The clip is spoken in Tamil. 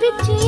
ভাবে চেয়ে